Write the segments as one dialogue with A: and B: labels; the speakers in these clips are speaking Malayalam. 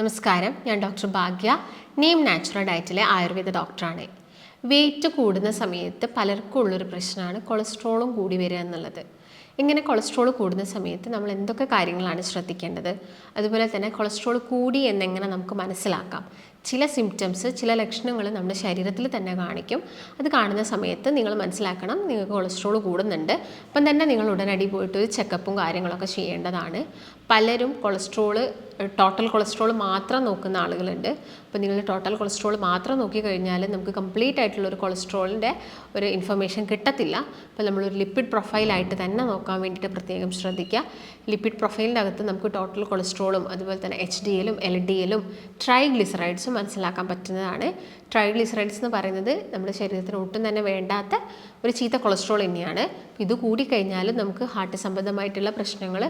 A: നമസ്കാരം. ഞാൻ ഡോക്ടർ ഭാഗ്യ. നെയിം നാച്ചുറൽ ഡയറ്റിലെ ആയുർവേദ ഡോക്ടറാണ്. വെയിറ്റ് കൂടുന്ന സമയത്ത് പലർക്കും ഉള്ളൊരു പ്രശ്നമാണ് കൊളസ്ട്രോളും കൂടി വരിക എന്നുള്ളത്. ഇങ്ങനെ കൊളസ്ട്രോൾ കൂടുന്ന സമയത്ത് നമ്മൾ എന്തൊക്കെ കാര്യങ്ങളാണ് ശ്രദ്ധിക്കേണ്ടത്? അതുപോലെ തന്നെ കൊളസ്ട്രോൾ കൂടി എന്നെങ്ങനെ നമുക്ക് മനസ്സിലാക്കാം? ചില സിംറ്റംസ് ചില ലക്ഷണങ്ങൾ നമ്മുടെ ശരീരത്തിൽ തന്നെ കാണിക്കും. അത് കാണുന്ന സമയത്ത് നിങ്ങൾ മനസ്സിലാക്കണം നിങ്ങൾക്ക് കൊളസ്ട്രോൾ കൂടുന്നുണ്ട്. അപ്പം തന്നെ നിങ്ങൾ ഉടനടി പോയിട്ട് ഒരു ചെക്കപ്പും കാര്യങ്ങളൊക്കെ ചെയ്യേണ്ടതാണ്. പലരും കൊളസ്ട്രോൾ ടോട്ടൽ കൊളസ്ട്രോൾ മാത്രം നോക്കുന്ന ആളുകളുണ്ട്. അപ്പോൾ നിങ്ങൾ ടോട്ടൽ കൊളസ്ട്രോൾ മാത്രം നോക്കിക്കഴിഞ്ഞാൽ നമുക്ക് കംപ്ലീറ്റ് ആയിട്ടുള്ള ഒരു കൊളസ്ട്രോളിന്റെ ഒരു ഇൻഫർമേഷൻ കിട്ടത്തില്ല. അപ്പോൾ നമ്മളൊരു ലിപ്പിഡ് പ്രൊഫൈലായിട്ട് തന്നെ നോക്കാൻ വേണ്ടിയിട്ട് പ്രത്യേകം ശ്രദ്ധിക്കുക. ലിപ്പിഡ് പ്രൊഫൈലിന്റെ അകത്ത് നമുക്ക് ടോട്ടൽ കൊളസ്ട്രോളും അതുപോലെ തന്നെ എച്ച് ഡി എല്ലും എൽ ഡി എല്ലും ട്രൈഗ്ലിസറൈഡ്സും മനസ്സിലാക്കാൻ പറ്റുന്നതാണ്. ട്രൈഗ്ലിസറൈഡ്സ് എന്ന് പറയുന്നത് നമ്മുടെ ശരീരത്തിന് ഒട്ടും തന്നെ വേണ്ടാത്ത ഒരു ചീത്ത കൊളസ്ട്രോൾ തന്നെയാണ്. ഇത് കൂടിക്കഴിഞ്ഞാൽ നമുക്ക് ഹാർട്ട് സംബന്ധമായിട്ടുള്ള പ്രശ്നങ്ങൾ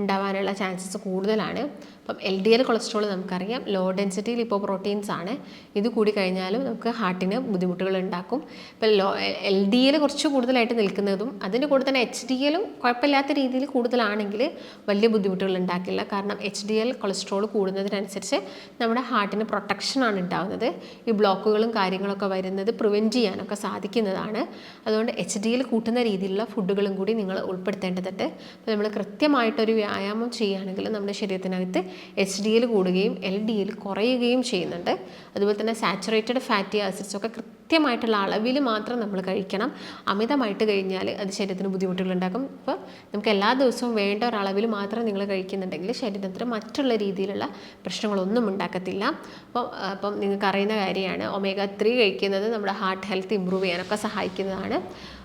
A: ഉണ്ടാവാനുള്ള ചാൻസസ് കൂടുതലാണ്. അപ്പം എൽ ഡി എൽ കൊളസ്ട്രോൾ നമുക്കറിയാം. ലോ ഡെൻസിറ്റി ലിപ്പോ പ്രോട്ടീൻസ് ആണ്. ഇത് കൂടിക്കഴിഞ്ഞാലും നമുക്ക് ഹാർട്ടിന് ബുദ്ധിമുട്ടുകൾ ഉണ്ടാക്കും. ഇപ്പം ലോ എൽ ഡി എൽ കുറച്ച് കൂടുതലായിട്ട് നിൽക്കുന്നതും അതിന്റെ കൂടെ തന്നെ എച്ച് ഡി എല്ലും കുഴപ്പമില്ലാത്ത രീതിയിൽ കൂടുതലാണെങ്കിൽ വലിയ ബുദ്ധിമുട്ടുകൾ ഉണ്ടാക്കില്ല. കാരണം എച്ച് ഡി എൽ കൊളസ്ട്രോൾ കൂടുന്നതിനനുസരിച്ച് നമ്മുടെ ഹാർട്ടിന് പ്രൊട്ടക്ഷനാണ് ഉണ്ടാകുന്നത് ഈ ബ്ലോക്കുകളും കാര്യങ്ങളൊക്കെ വരുന്നത് പ്രിവെന്റ് ചെയ്യാനൊക്കെ സാധിക്കുന്നതാണ്. അതുകൊണ്ട് എച്ച് ഡിയിൽ കൂട്ടുന്ന രീതിയിലുള്ള ഫുഡുകളും കൂടി നിങ്ങൾ ഉൾപ്പെടുത്തേണ്ടതുണ്ട്. അപ്പോൾ നമ്മൾ കൃത്യമായിട്ടൊരു വ്യായാമം ചെയ്യുകയാണെങ്കിൽ നമ്മുടെ ശരീരത്തിനകത്ത് എച്ച് ഡിയിൽ കൂടുകയും എൽ ഡിയിൽ കുറയുകയും ചെയ്യുന്നുണ്ട്. അതുപോലെ തന്നെ സാച്ചുറേറ്റഡ് ഫാറ്റി ആസിഡ്സ് ഒക്കെ കൃത്യമായിട്ടുള്ള അളവിൽ മാത്രം നമ്മൾ കഴിക്കണം. അമിതമായിട്ട് കഴിഞ്ഞാൽ അത് ശരീരത്തിന് ബുദ്ധിമുട്ടുകളുണ്ടാക്കും. അപ്പോൾ നമുക്ക് എല്ലാ ദിവസവും വേണ്ട ഒരളവിൽ മാത്രം നിങ്ങൾ കഴിക്കുന്നുണ്ടെങ്കിൽ ശരീരത്തിന് മറ്റുള്ള രീതിയിലുള്ള പ്രശ്നങ്ങളൊന്നും ഉണ്ടാക്കത്തില്ല. അപ്പോൾ അപ്പം നിങ്ങൾക്ക് അറിയുന്ന കാര്യമാണ്. ഒമേഗ ത്രീ കഴിക്കുന്നത് നമ്മുടെ ഹാർട്ട് ഹെൽത്ത് ഇമ്പ്രൂവ് ചെയ്യാനൊക്കെ സഹായിക്കുന്നതാണ്.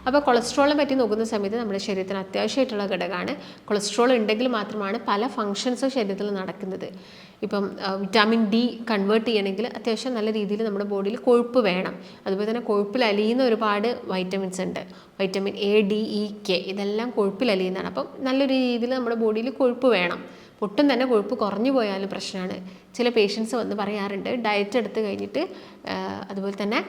A: അപ്പോൾ കൊളസ്ട്രോളിനെ പറ്റി നോക്കുന്ന സമയത്ത് നമ്മുടെ ശരീരത്തിന് അത്യാവശ്യമായിട്ടുള്ള ഘടകമാണ്. കൊളസ്ട്രോൾ ഉണ്ടെങ്കിൽ മാത്രമാണ് പല ഫങ്ഷൻസും ശരീരത്തിൽ നടക്കുന്നത്. ഇപ്പം വിറ്റാമിൻ ഡി കൺവേർട്ട് ചെയ്യണമെങ്കിൽ അത്യാവശ്യം നല്ല രീതിയിൽ നമ്മുടെ ബോഡിയിൽ കൊഴുപ്പ് വേണം. അതുപോലെ തന്നെ കൊഴുപ്പിൽ അലിയുന്ന ഒരുപാട് വൈറ്റമിൻസ് ഉണ്ട്. Vitamin A D E K ഇതെല്ലാം കൊഴുപ്പിൽ അലിയുന്നതാണ്. അപ്പം നല്ലൊരു രീതിയിൽ നമ്മുടെ ബോഡിയിൽ കൊഴുപ്പ് വേണം. ഒട്ടും തന്നെ കൊഴുപ്പ് കുറഞ്ഞു പോയാലും പ്രശ്നമാണ്. ചില പേഷ്യൻസ് വന്ന് പറയാറുണ്ട് ഡയറ്റ് എടുത്ത് കഴിഞ്ഞിട്ട് അതുപോലെ തന്നെ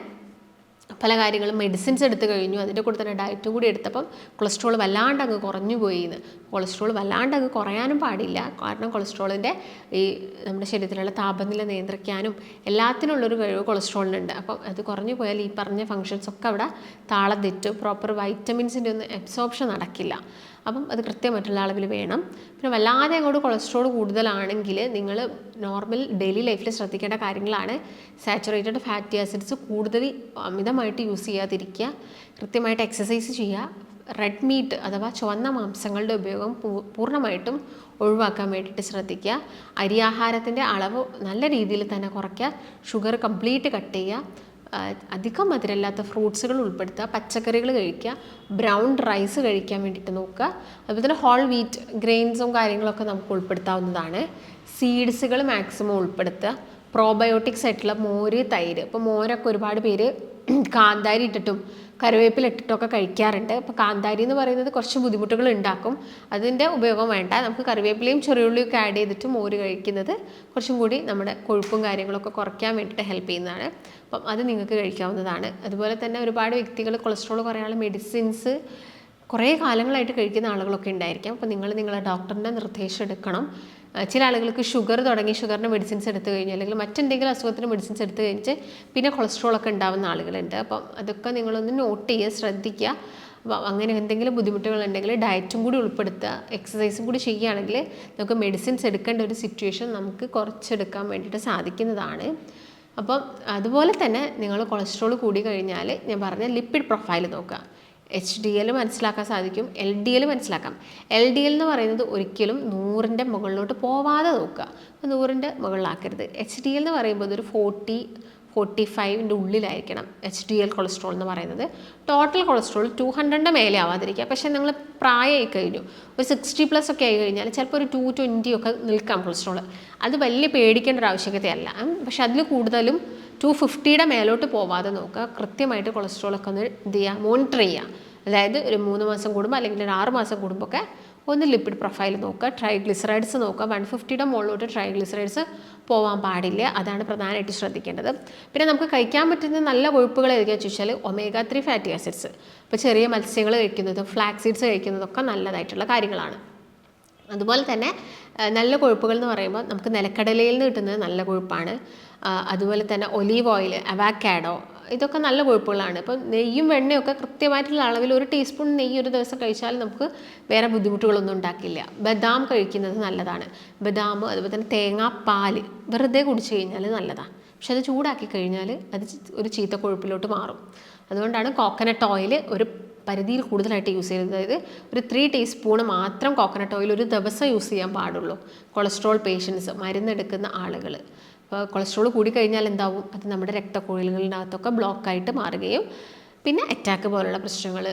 A: പല കാര്യങ്ങളും മെഡിസിൻസ് എടുത്തു കഴിഞ്ഞു. അതിന്റെ കൂടെ തന്നെ ഡയറ്റും കൂടി എടുത്തപ്പം കൊളസ്ട്രോൾ വല്ലാണ്ട് അങ്ങ് കുറഞ്ഞു പോയിന്ന്. കൊളസ്ട്രോൾ വല്ലാണ്ട് അങ്ങ് കുറയാനും പാടില്ല. കാരണം കൊളസ്ട്രോളിന്റെ ഈ നമ്മുടെ ശരീരത്തിലുള്ള താപനില നിയന്ത്രിക്കാനും എല്ലാത്തിനുള്ളൊരു കഴിവ് കൊളസ്ട്രോളിനുണ്ട് അപ്പം അത് കുറഞ്ഞു പോയാൽ ഈ പറഞ്ഞ ഫങ്ഷൻസ് ഒക്കെ അവിടെ താളം തെറ്റും. പ്രോപ്പർ വൈറ്റമിൻസിന്റെ ഒന്നും അബ്സോർപ്ഷൻ നടക്കില്ല. അപ്പം അത് കൃത്യമായിട്ടുള്ള അളവിൽ വേണം. പിന്നെ വല്ലാതെ അങ്ങോട്ട് കൊളസ്ട്രോൾ കൂടുതലാണെങ്കിൽ നിങ്ങൾ നോർമൽ ഡെയിലി ലൈഫിൽ ശ്രദ്ധിക്കേണ്ട കാര്യങ്ങളാണ്. സാച്ചുറേറ്റഡ് ഫാറ്റി ആസിഡ്സ് കൂടുതൽ അമിതമായിട്ട് യൂസ് ചെയ്യാതിരിക്കുക. കൃത്യമായിട്ട് എക്സസൈസ് ചെയ്യുക. റെഡ് മീറ്റ് അഥവാ ചുവന്ന മാംസങ്ങളുടെ ഉപയോഗം പൂർണമായിട്ടും ഒഴിവാക്കാൻ വേണ്ടിയിട്ട് ശ്രദ്ധിക്കുക. അരിയാഹാരത്തിന്റെ അളവ് നല്ല രീതിയിൽ തന്നെ കുറയ്ക്കുക. ഷുഗർ കംപ്ലീറ്റ് കട്ട് ചെയ്യുക. അധികം മധുരമില്ലാത്ത ഫ്രൂട്ട്സുകൾ ഉൾപ്പെടുത്തുക പച്ചക്കറികൾ കഴിക്കുക ബ്രൗൺ റൈസ് കഴിക്കാൻ വേണ്ടിയിട്ട് നോക്കുക. അതുപോലെ തന്നെ ഹോൾ വീറ്റ് ഗ്രെയിൻസും കാര്യങ്ങളൊക്കെ നമുക്ക് ഉൾപ്പെടുത്താവുന്നതാണ്. സീഡ്സുകൾ മാക്സിമം ഉൾപ്പെടുത്തുക. പ്രോബയോട്ടിക്സ് ആയിട്ടുള്ള മോര് തൈര്. ഇപ്പോൾ മോരൊക്കെ ഒരുപാട് പേര് കാന്താരി ഇട്ടിട്ടും കറിവേപ്പില ഇട്ടിട്ടൊക്കെ കഴിക്കാറുണ്ട്. അപ്പോൾ കാന്താരി എന്ന് പറയുന്നത് കുറച്ച് ബുദ്ധിമുട്ടുകൾ ഉണ്ടാക്കും. അതിന്റെ ഉപയോഗം വേണ്ട. നമുക്ക് കറിവേപ്പിലയും ചെറിയുള്ളിയും ഒക്കെ ആഡ് ചെയ്തിട്ട് മോര് കഴിക്കുന്നത് കുറച്ചും കൂടി നമ്മുടെ കൊഴുപ്പും കാര്യങ്ങളൊക്കെ കുറയ്ക്കാൻ വേണ്ടിയിട്ട് ഹെൽപ്പ് ചെയ്യുന്നതാണ്. അപ്പം അത് നിങ്ങൾക്ക് കഴിക്കാവുന്നതാണ്. അതുപോലെ തന്നെ ഒരുപാട് വ്യക്തികൾ കൊളസ്ട്രോൾ കുറയാനുള്ള മെഡിസിൻസ് കുറേ കാലങ്ങളായിട്ട് കഴിക്കുന്ന ആളുകളൊക്കെ ഉണ്ടായിരിക്കാം. അപ്പോൾ നിങ്ങൾ നിങ്ങളുടെ ഡോക്ടറിന്റെ നിർദ്ദേശം എടുക്കണം. ചില ആളുകൾക്ക് ഷുഗർ തുടങ്ങി ഷുഗറിന്റെ മെഡിസിൻസ് എടുത്തു കഴിഞ്ഞു അല്ലെങ്കിൽ മറ്റെന്തെങ്കിലും അസുഖത്തിന് മെഡിസിൻസ് എടുത്തു കഴിഞ്ഞിട്ട് പിന്നെ കൊളസ്ട്രോൾ ഒക്കെ ഉണ്ടാവുന്ന ആളുകളുണ്ട്. അപ്പം അതൊക്കെ നിങ്ങളൊന്ന് നോട്ട് ചെയ്യുക ശ്രദ്ധിക്കുക. അങ്ങനെ എന്തെങ്കിലും ബുദ്ധിമുട്ടുകൾ ഉണ്ടെങ്കിൽ ഡയറ്റും കൂടി ഉൾപ്പെടുത്തുക എക്സസൈസും കൂടി ചെയ്യുകയാണെങ്കിൽ നമുക്ക് മെഡിസിൻസ് എടുക്കേണ്ട ഒരു സിറ്റുവേഷൻ നമുക്ക് കുറച്ചെടുക്കാൻ വേണ്ടിയിട്ട് സാധിക്കുന്നതാണ്. അപ്പം അതുപോലെ തന്നെ നിങ്ങൾ കൊളസ്ട്രോൾ കൂടി കഴിഞ്ഞാൽ ഞാൻ പറഞ്ഞ ലിപ്പിഡ് പ്രൊഫൈൽ നോക്കുക. എച്ച് ഡി എൽ മനസ്സിലാക്കാൻ സാധിക്കും എൽ ഡി എൽ മനസ്സിലാക്കാം. എൽ ഡി എൽ എന്ന് പറയുന്നത് ഒരിക്കലും നൂറിന്റെ മുകളിലോട്ട് പോവാതെ നോക്കുക. അപ്പോൾ നൂറിന്റെ മുകളിലാക്കരുത്. എച്ച് ഡി എൽ എന്ന് പറയുമ്പോൾ ഒരു ഫോർട്ടി ഫോർട്ടി ഫൈവിന്റെ ഉള്ളിലായിരിക്കണം എച്ച് ഡി എൽ കൊളസ്ട്രോൾ എന്ന് പറയുന്നത്. ടോട്ടൽ കൊളസ്ട്രോൾ ടു ഹൺഡ്രഡിന്റെ മേലെ ആവാതിരിക്കുക. പക്ഷേ നിങ്ങൾ പ്രായമായി കഴിഞ്ഞു. ഒരു സിക്സ്റ്റി പ്ലസ് ഒക്കെ ആയി കഴിഞ്ഞാൽ ചിലപ്പോൾ ഒരു ടു ട്വന്റി ഒക്കെ നിൽക്കാം കൊളസ്ട്രോൾ അത് വലിയ പേടിക്കേണ്ട ഒരു ആവശ്യകതയല്ല. പക്ഷെ അതിൽ കൂടുതലും ടു ഫിഫ്റ്റിയുടെ മേലോട്ട് പോവാതെ നോക്കുക. കൃത്യമായിട്ട് കൊളസ്ട്രോളൊക്കെ ഒന്ന് എന്ത് ചെയ്യുക മോണിറ്റർ ചെയ്യുക. അതായത് ഒരു മൂന്ന് മാസം കൂടുമ്പോൾ അല്ലെങ്കിൽ ഒരു ആറ് മാസം കൂടുമ്പോൾ ഒക്കെ ഒന്ന് ലിപ്പിഡ് പ്രൊഫൈൽ നോക്കുക. ട്രൈഗ്ലിസറൈഡ്സ് നോക്കുക. വൺ ഫിഫ്റ്റിയുടെ മുകളിലോട്ട് ട്രൈഗ്ലിസറൈഡ്സ് പോകാൻ പാടില്ല. അതാണ് പ്രധാനമായിട്ട് ശ്രദ്ധിക്കേണ്ടത്. പിന്നെ നമുക്ക് കഴിക്കാൻ പറ്റുന്ന നല്ല കൊഴുപ്പുകൾ ഏതൊക്കെയാണെന്ന് ചോദിച്ചാൽ ഒമേഗ ത്രീ ഫാറ്റി ആസിഡ്സ് ഇപ്പോൾ ചെറിയ മത്സ്യങ്ങൾ കഴിക്കുന്നതും ഫ്ലാക്സീഡ്സ് കഴിക്കുന്നതൊക്കെ നല്ലതായിട്ടുള്ള കാര്യങ്ങളാണ്. അതുപോലെ തന്നെ നല്ല കൊഴുപ്പുകൾ എന്ന് പറയുമ്പോൾ നമുക്ക് നിലക്കടലയിൽ നിന്ന് കിട്ടുന്നത് നല്ല കൊഴുപ്പാണ്. അതുപോലെ തന്നെ ഒലീവ് ഓയിൽ അവാക്കാഡോ ഇതൊക്കെ നല്ല കൊഴുപ്പുകളാണ്. ഇപ്പം നെയ്യും വെണ്ണയൊക്കെ കൃത്യമായിട്ടുള്ള അളവിൽ ഒരു ടീസ്പൂൺ നെയ്യ് ഒരു ദിവസം കഴിച്ചാൽ നമുക്ക് വേറെ ബുദ്ധിമുട്ടുകളൊന്നും ഉണ്ടാക്കില്ല. ബദാം കഴിക്കുന്നത് നല്ലതാണ്. ബദാം അതുപോലെ തന്നെ തേങ്ങാപ്പാൽ വെറുതെ കുടിച്ചു കഴിഞ്ഞാൽ നല്ലതാണ്. പക്ഷെ അത് ചൂടാക്കി കഴിഞ്ഞാൽ അത് ഒരു ചീത്ത കൊഴുപ്പിലോട്ട് മാറും. അതുകൊണ്ടാണ് കോക്കനട്ട് ഓയിൽ ഒരു പരിധിയിൽ കൂടുതലായിട്ട് യൂസ് ചെയ്യുന്നത് അതായത് ഒരു ത്രീ ടീസ്പൂൺ മാത്രം കോക്കനട്ട് ഓയിൽ ഒരു ദിവസം യൂസ് ചെയ്യാൻ പാടുള്ളൂ. കൊളസ്ട്രോൾ പേഷ്യൻസ് മരുന്നെടുക്കുന്ന ആളുകൾ അപ്പോൾ കൊളസ്ട്രോൾ കൂടി കഴിഞ്ഞാൽ എന്താവും? അത് നമ്മുടെ രക്തക്കുഴലുകളിനകത്തൊക്കെ ബ്ലോക്കായിട്ട് മാറുകയും പിന്നെ അറ്റാക്ക് പോലുള്ള പ്രശ്നങ്ങൾ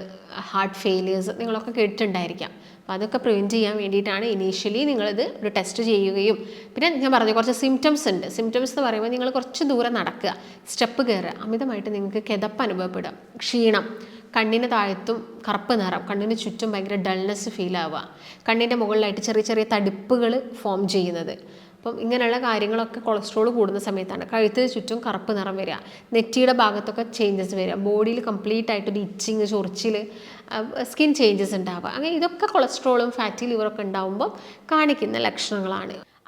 A: ഹാർട്ട് ഫെയിലിയേഴ്സ് നിങ്ങളൊക്കെ കേട്ടിട്ടുണ്ടായിരിക്കാം. അപ്പോൾ അതൊക്കെ പ്രിവെന്റ് ചെയ്യാൻ വേണ്ടിയിട്ടാണ് ഇനീഷ്യലി നിങ്ങളിത് ഒരു ടെസ്റ്റ് ചെയ്യുകയും. പിന്നെ ഞാൻ പറഞ്ഞു കുറച്ച് സിംറ്റംസ് ഉണ്ട്. സിംറ്റംസ് എന്ന് പറയുമ്പോൾ നിങ്ങൾ കുറച്ച് ദൂരം നടക്കുക. സ്റ്റെപ്പ് കയറുക. അമിതമായിട്ട് നിങ്ങൾക്ക് കിതപ്പ് അനുഭവപ്പെടുക. ക്ഷീണം. കണ്ണിന് താഴത്തും കറുപ്പ് നിറം കണ്ണിന് ചുറ്റും ഭയങ്കര ഡൾനെസ് ഫീൽ ആവുക. കണ്ണിന്റെ മുകളിലായിട്ട് ചെറിയ ചെറിയ തടിപ്പുകൾ ഫോം ചെയ്യുന്നത്. അപ്പം ഇങ്ങനെയുള്ള കാര്യങ്ങളൊക്കെ കൊളസ്ട്രോൾ കൂടുന്ന സമയത്താണ്. കഴുത്തിന് ചുറ്റും കറുപ്പ് നിറം വരിക. നെറ്റിയുടെ ഭാഗത്തൊക്കെ ചേഞ്ചസ് വരിക. ബോഡിയിൽ കംപ്ലീറ്റ് ആയിട്ട് ഒരു ഇച്ചിങ് ചൊറിച്ചിൽ സ്കിൻ ചേഞ്ചസ് ഉണ്ടാവുക. അങ്ങനെ ഇതൊക്കെ കൊളസ്ട്രോളും ഫാറ്റി ലിവറൊക്കെ ഉണ്ടാവുമ്പോൾ കാണിക്കുന്ന ലക്ഷണങ്ങളാണ്.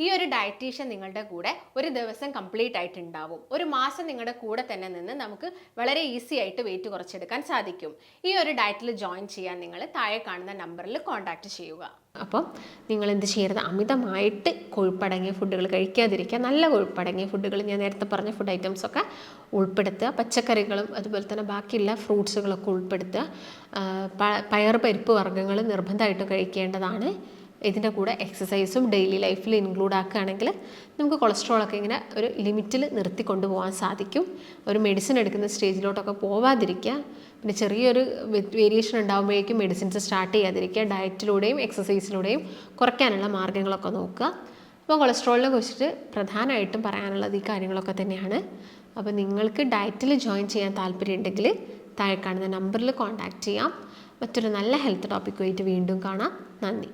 A: ഈ ഒരു ഡയറ്റീഷ്യൻ നിങ്ങളുടെ കൂടെ ഒരു ദിവസം കംപ്ലീറ്റ് ആയിട്ട് ഉണ്ടാവും ഒരു മാസം നിങ്ങളുടെ കൂടെ തന്നെ നിന്ന് നമുക്ക് വളരെ ഈസി ആയിട്ട് വെയിറ്റ് കുറച്ചെടുക്കാൻ സാധിക്കും. ഈ ഒരു ഡയറ്റിൽ ജോയിൻ ചെയ്യാൻ നിങ്ങൾ താഴെ കാണുന്ന നമ്പറിൽ കോൺടാക്റ്റ് ചെയ്യുക. അപ്പം നിങ്ങൾ എന്ത് ചെയ്യരുത്? അമിതമായിട്ട് കൊഴുപ്പടങ്ങിയ ഫുഡുകൾ കഴിക്കാതിരിക്കുക. നല്ല കൊഴുപ്പടങ്ങിയ ഫുഡുകൾ ഞാൻ നേരത്തെ പറഞ്ഞ ഫുഡ് ഐറ്റംസൊക്കെ ഉൾപ്പെടുത്തുക. പച്ചക്കറികളും അതുപോലെ തന്നെ ബാക്കിയുള്ള ഫ്രൂട്ട്സുകളൊക്കെ ഉൾപ്പെടുത്തുക. പയർ പരിപ്പ് വർഗങ്ങൾ നിർബന്ധമായിട്ടും കഴിക്കേണ്ടതാണ്. ഇതിന്റെ കൂടെ എക്സസൈസും ഡെയിലി ലൈഫിൽ ഇൻക്ലൂഡ് ആക്കുകയാണെങ്കിൽ നമുക്ക് കൊളസ്ട്രോളൊക്കെ ഇങ്ങനെ ഒരു ലിമിറ്റിൽ നിർത്തി കൊണ്ടുപോകാൻ സാധിക്കും. ഒരു മെഡിസിൻ എടുക്കുന്ന സ്റ്റേജിലോട്ടൊക്കെ പോവാതിരിക്കുക. പിന്നെ ചെറിയൊരു വേരിയേഷൻ ഉണ്ടാകുമ്പോഴേക്കും മെഡിസിൻസ് സ്റ്റാർട്ട് ചെയ്യാതിരിക്കുക. ഡയറ്റിലൂടെയും എക്സസൈസിലൂടെയും കുറയ്ക്കാനുള്ള മാർഗങ്ങളൊക്കെ നോക്കുക. അപ്പോൾ കൊളസ്ട്രോളിനെ കുറിച്ചിട്ട് പ്രധാനമായിട്ടും പറയാനുള്ളത് ഈ കാര്യങ്ങളൊക്കെ തന്നെയാണ്. അപ്പോൾ നിങ്ങൾക്ക് ഡയറ്റിൽ ജോയിൻ ചെയ്യാൻ താല്പര്യമുണ്ടെങ്കിൽ താഴെ കാണുന്ന നമ്പറിൽ കോൺടാക്റ്റ് ചെയ്യാം. മറ്റൊരു നല്ല ഹെൽത്ത് ടോപ്പിക്കുമായിട്ട് വീണ്ടും കാണാം. നന്ദി.